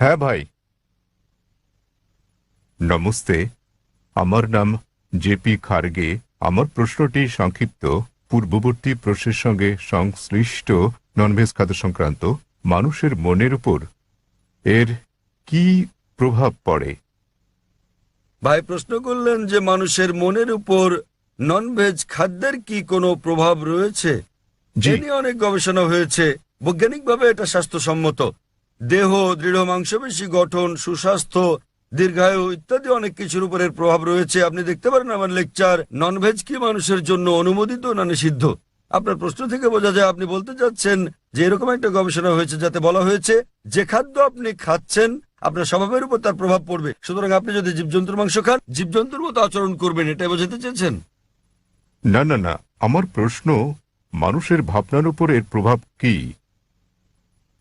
হ্যাঁ ভাই। নমস্তে আমার নাম জেপি খার্গে। আমার প্রশ্নটি সংক্ষিপ্ত। পূর্ববর্তী প্রশ্নের সঙ্গে সংশ্লিষ্ট ননভেজ খাদ্য সংক্রান্ত মানুষের মনের উপর এর কি প্রভাব পড়ে? ভাই প্রশ্ন করলেন যে মানুষের মনের উপর ননভেজ খাদ্যের কি কোনো প্রভাব রয়েছে? নিয়ে অনেক গবেষণা হয়েছে। বৈজ্ঞানিকভাবে এটা স্বাস্থ্যসম্মত। দেহ, দৃঢ় মাংসপেশি গঠন, সুস্বাস্থ্য, দীর্ঘায়ু ইত্যাদি অনেক কিছুর উপরের প্রভাব রয়েছে। আপনি দেখতে পারেন আমার লেকচার ননভেজ কি মানুষের জন্য অনুমোদিত না নিষিদ্ধ? আপনার প্রশ্ন থেকে বোঝা যায়, আপনি বলতে চাচ্ছেন যে এরকম একটা গবেষণা হয়েছে, যাতে বলা হয়েছে যে খাদ্য আপনি খাচ্ছেন, আপনার স্বভাবের উপর তার প্রভাব পড়বে। সুতরাং আপনি যদি জীবজন্তুর মাংস খান, জীবজন্তুর মতো আচরণ করবেন এটাই বোঝাতে চেয়েছেন? না না না, আমার প্রশ্ন, মানুষের ভাবনার উপর এর প্রভাব কি?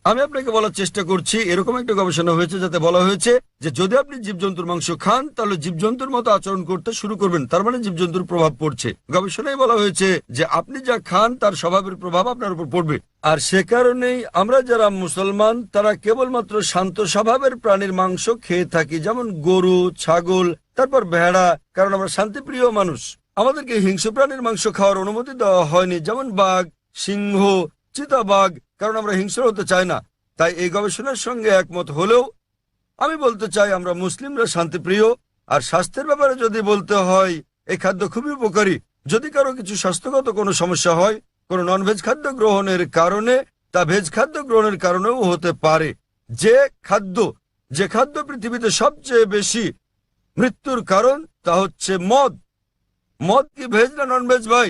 আমি আপনাকে বলার চেষ্টা করছি, এরকম একটা গবেষণা হয়েছে যাতে বলা হয়েছে যে যদি আপনি জীবজন্তুর মাংস খান, তাহলে জীবজন্তুর মতো আচরণ করতে শুরু করবেন। তার মানে জীবজন্তুর প্রভাব পড়ছে। গবেষণায় বলা হয়েছে যে আপনি যা খান, তার স্বভাবের প্রভাব আপনার উপর পড়বে। আর সে কারণেই আমরা যারা মুসলমান, তারা কেবলমাত্র শান্ত স্বভাবের প্রাণীর মাংস খেয়ে থাকি। যেমন গরু, ছাগল, তারপর ভেড়া, কারণ আমরা শান্তিপ্রিয় মানুষ। আমাদেরকে হিংস্র প্রাণীর মাংস খাওয়ার অনুমতি দেওয়া হয়নি। যেমন বাঘ, সিংহ চিতাবাঘ, কারণ আমরা হিংস্র হতে চাই না। তাই এই গবেষণার সঙ্গে একমত হলেও আমি বলতে চাই, আমরা মুসলিমরা শান্তিপ্রিয়। আর স্বাস্থ্যের ব্যাপারে যদি বলতে হয়, এই খাদ্য খুবই উপকারী। যদি কারও কিছু স্বাস্থ্যগত কোনো সমস্যা হয়, কোনো ননভেজ খাদ্য গ্রহণের কারণে, তা ভেজ খাদ্য গ্রহণের কারণেও হতে পারে। যে খাদ্য যে খাদ্য পৃথিবীতে সবচেয়ে বেশি মৃত্যুর কারণ, তা হচ্ছে মদ। মদ কি ভেজ না ননভেজ ভাই?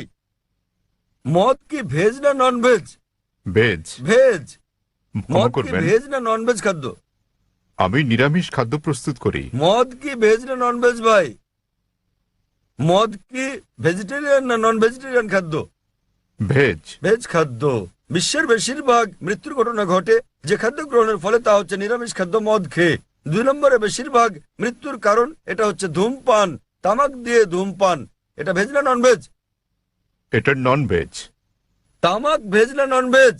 মদ কি ভেজ না ননভেজ বেজ ভেজ ক্ষমা মদ কি করবেন। ভেজ না ননভেজ খাদ্য? আমি নিরামিষ খাদ্য প্রস্তুত করি। মদ কি ভেজ না ননভেজ ভাই? মদ কি ভেজিটেরিয়ান না নন ভেজিটেরিয়ান খাদ্য? ভেজ ভেজ খাদ্য। বিশ্বের বেশিরভাগ মৃত্যুর ঘটনা ঘটে যে খাদ্য গ্রহণের ফলে তা হচ্ছে নিরামিষ খাদ্য মদ খেয়ে। দুই নম্বরে বেশিরভাগ মৃত্যুর কারণ এটা হচ্ছে ধূমপান তামাক দিয়ে ধূমপান। এটা ভেজ না নন ভেজ এটা নন ভেজ তামাক ভেজ না নন ভেজ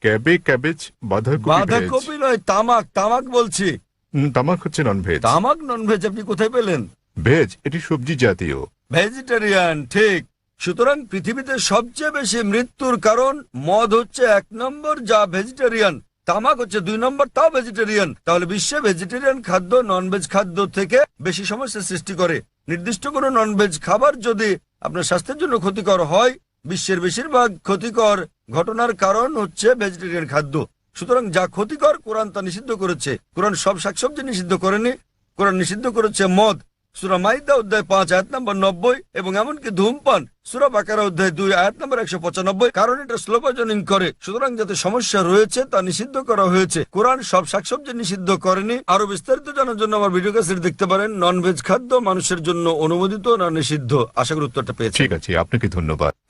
ক্যাবে ক্যাবেজ বাঁধাকপি বাঁধাকপি নয় তামাক তামাক বলছি। হুম, তামাক হচ্ছে নন ভেজ তামাক নন ভেজ আপনি কোথায় পেলেন? ভেজ এটি সবজি জাতীয়। ভেজিটেরিয়ান ঠিক। সুতরাং পৃথিবীতে সবচেয়ে বেশি মৃত্যুর কারণ মদ হচ্ছে এক নম্বর যা ভেজিটেরিয়ান। তামাক হচ্ছে দুই নম্বর তাও ভেজিটেরিয়ান। তাহলে বিশ্বে ভেজিটেরিয়ান খাদ্য ননভেজ খাদ্য থেকে বেশি সমস্যা সৃষ্টি করে। নির্দিষ্ট কোনো ননভেজ খাবার যদি আপনার স্বাস্থ্যের জন্য ক্ষতিকর হয় বিশ্বের বেশিরভাগ ক্ষতিকর ঘটনার কারণ হচ্ছে ভেজিটেরিয়ান খাদ্য। সুতরাং যা ক্ষতিকর, কোরআন তা নিষিদ্ধ করেছে। কোরআন সব শাকসবজি নিষিদ্ধ করেনি। কোরআন নিষিদ্ধ করেছে মদ। সুরা মাইদা অধ্যায় পাঁচ, আয়াত নম্বর নব্বই, এবং এমনকি ধূমপান। সুরা বাকারা অধ্যায় দুই, আয়াত নম্বর একশো পঁচানব্বই। কারণ এটা স্লো পয়জনিং করে। সুতরাং যাতে সমস্যা রয়েছে, তা নিষিদ্ধ করা হয়েছে। কোরআন সব শাকসবজি নিষিদ্ধ করেনি। আরও বিস্তারিত জানার জন্য আমার ভিডিও ক্যাসেট দেখতে পারেন। নন ভেজ খাদ্য মানুষের জন্য অনুমোদিত না নিষিদ্ধ। আশা করি উত্তরটা পেয়েছি ঠিক আছে, আপনাকে ধন্যবাদ।